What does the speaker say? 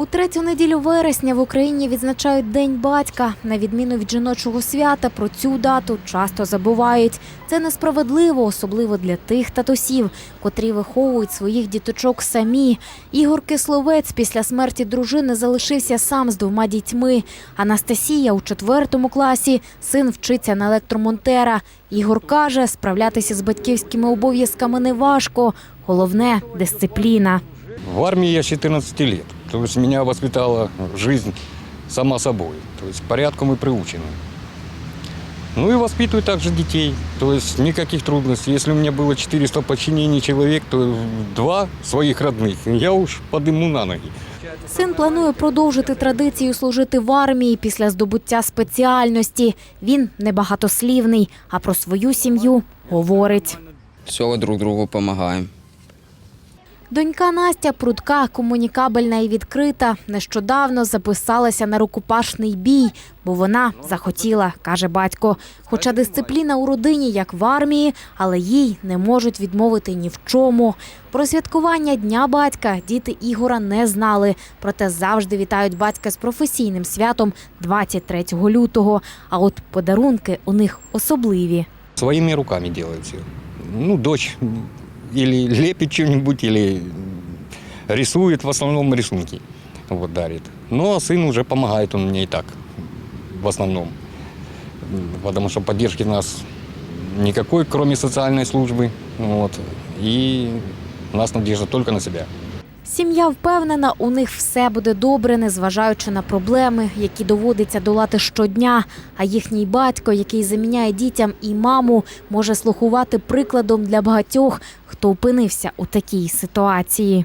У третю неділю вересня в Україні відзначають День батька. На відміну від жіночого свята, про цю дату часто забувають. Це несправедливо, особливо для тих татусів, котрі виховують своїх діточок самі. Ігор Кисловець після смерті дружини залишився сам з двома дітьми. Анастасія у четвертому класі, син вчиться на електромонтера. Ігор каже, справлятися з батьківськими обов'язками не важко. Головне дисципліна. В армии я с 14 лет. То есть меня воспитала жизнь сама собой. То есть порядком и приучены. Ну и воспитываю также детей. То есть никаких трудностей. Если у меня было 400 подчинений человек, то два своих родных. Я уж подыму на ноги. Син планує продовжити традицію служити в армії після здобуття спеціальності. Він небагатослівний, а про свою сім'ю говорить. Все друг другу допомагаємо. Донька Настя прудка, комунікабельна і відкрита. Нещодавно записалася на рукопашний бій, бо вона захотіла, каже батько. Хоча дисципліна у родині, як в армії, але їй не можуть відмовити ні в чому. Про святкування Дня батька діти Ігора не знали, проте завжди вітають батька з професійним святом 23 лютого. А от подарунки у них особливі. Своими руками все. Ну, дочь или лепит что-нибудь, или рисует, в основном рисунки вот, дарит. А сын уже помогает, он мне и так, в основном. Потому что поддержки нас никакой, кроме социальной службы. Вот. И у нас надежда только на себя. Сім'я впевнена, у них все буде добре, незважаючи на проблеми, які доводиться долати щодня. А їхній батько, який заміняє дітям і маму, може слухувати прикладом для багатьох, хто опинився у такій ситуації.